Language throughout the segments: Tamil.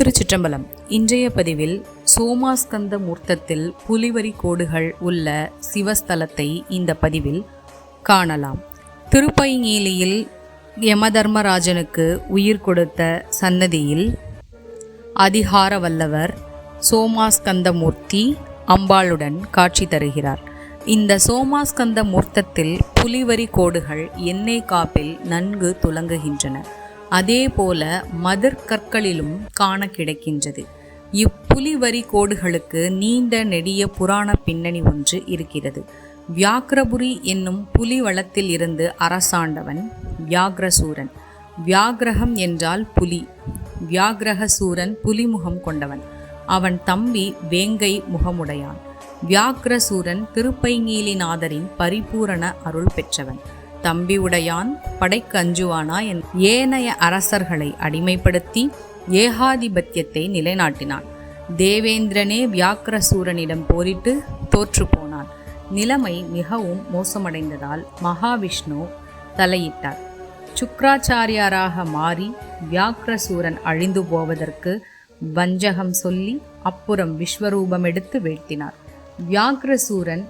திருச்சிற்றம்பலம். இன்றைய பதிவில் சோமாஸ்கந்த மூர்த்தத்தில் புலிவரி கோடுகள் உள்ள சிவஸ்தலத்தை இந்த பதிவில் காணலாம். திருப்பைங்கேலியில் யமதர்மராஜனுக்கு உயிர் கொடுத்த சன்னதியில் அதிகார வல்லவர் சோமாஸ்கந்தமூர்த்தி அம்பாளுடன் காட்சி தருகிறார். இந்த சோமாஸ்கந்த மூர்த்தத்தில் புலிவரி கோடுகள் எண்ணெய் காப்பில் நன்கு துலங்குகின்றன. அதேபோல மதிர் கற்களிலும் காண கிடைக்கின்றது. இப்புலிவரி கோடுகளுக்கு நீண்ட நெடிய புராண பின்னணி ஒன்று இருக்கிறது. வியாக்ரபுரி என்னும் புலி வளத்தில் இருந்து அரசாண்டவன் வியாக்ரசூரன். வியாகிரகம் என்றால் புலி. வியாகிரகசூரன் புலிமுகம் கொண்டவன். அவன் தம்பி வேங்கை முகமுடையான். வியாக்ரசூரன் திருப்பைங்கீலிநாதரின் பரிபூரண அருள் பெற்றவன். தம்பி உடையான் படைக்கு அஞ்சுவானா என் ஏனைய அரசர்களை அடிமைப்படுத்தி ஏகாதிபத்தியத்தை நிலைநாட்டினான். தேவேந்திரனே வியாக்கிரசூரனிடம் போரிட்டு தோற்று போனான் நிலைமை மிகவும் மோசமடைந்ததால் மகாவிஷ்ணு தலையிட்டார். சுக்ராச்சாரியாராக மாறி வியாக்கிரசூரன் அழிந்து போவதற்கு வஞ்சகம் சொல்லி அப்புறம் விஸ்வரூபம் எடுத்து வீழ்த்தினார். வியாக்கிரசூரன்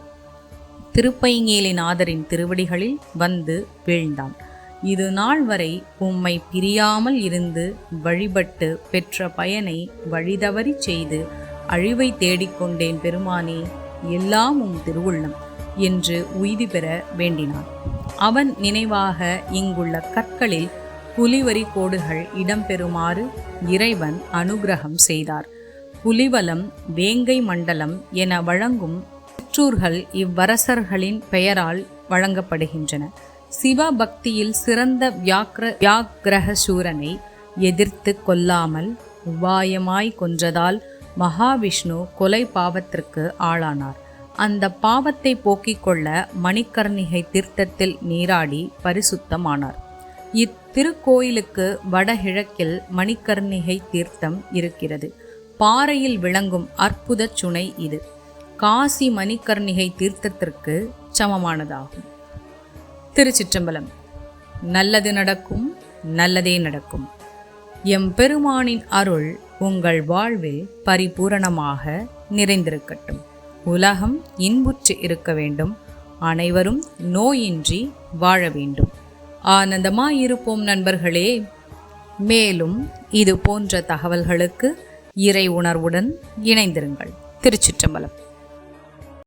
திருப்பைங்கேலிநாதரின் திருவடிகளில் வந்து வீழ்ந்தான். இது நாள் வரை உம்மை பிரியாமல் இருந்து வழிபட்டு பெற்ற பயனை வழிதவறி செய்து அழிவை தேடிக்கொண்டேன் பெருமானே எல்லாம் உம் திருவுள்ளம் என்று உய்தி பெற வேண்டினான். அவன் நினைவாக இங்குள்ள கற்களில் புலிவரி கோடுகள் இடம்பெறுமாறு இறைவன் அனுகிரகம் செய்தார். புலிவலம் வேங்கை மண்டலம் என வழங்கும் சிற்றூர்கள் இவ்வரசர்களின் பெயரால் வழங்கப்படுகின்றன. சிவபக்தியில் சிறந்த வியாக்ர வியாக்கிரகசூரனை எதிர்த்து கொல்லாமல் உபாயமாய் கொன்றதால் மகாவிஷ்ணு கொலை பாவத்திற்கு ஆளானார். அந்த பாவத்தை போக்கிக் கொள்ள மணிக்கர்ணிகை தீர்த்தத்தில் நீராடி பரிசுத்தமானார். இத்திருக்கோயிலுக்கு வடகிழக்கில் மணிக்கர்ணிகை தீர்த்தம் இருக்கிறது. பாறையில் விளங்கும் அற்புத சுனை இது. காசி மணிக்கர்ணிகை தீர்த்தத்திற்கு சமமானதாகும். திருச்சிற்றம்பலம் நல்லது நடக்கும் நல்லதே நடக்கும். எம் பெருமானின் அருள் உங்கள் வாழ்வில் பரிபூரணமாக நிறைந்திருக்கட்டும். உலகம் இன்புற்று இருக்க வேண்டும். அனைவரும் நோயின்றி வாழ வேண்டும். ஆனந்தமாயிருப்போம் நண்பர்களே. மேலும் இது போன்ற தகவல்களுக்கு இறை உணர்வுடன் இணைந்திருங்கள். திருச்சிற்றம்பலம்.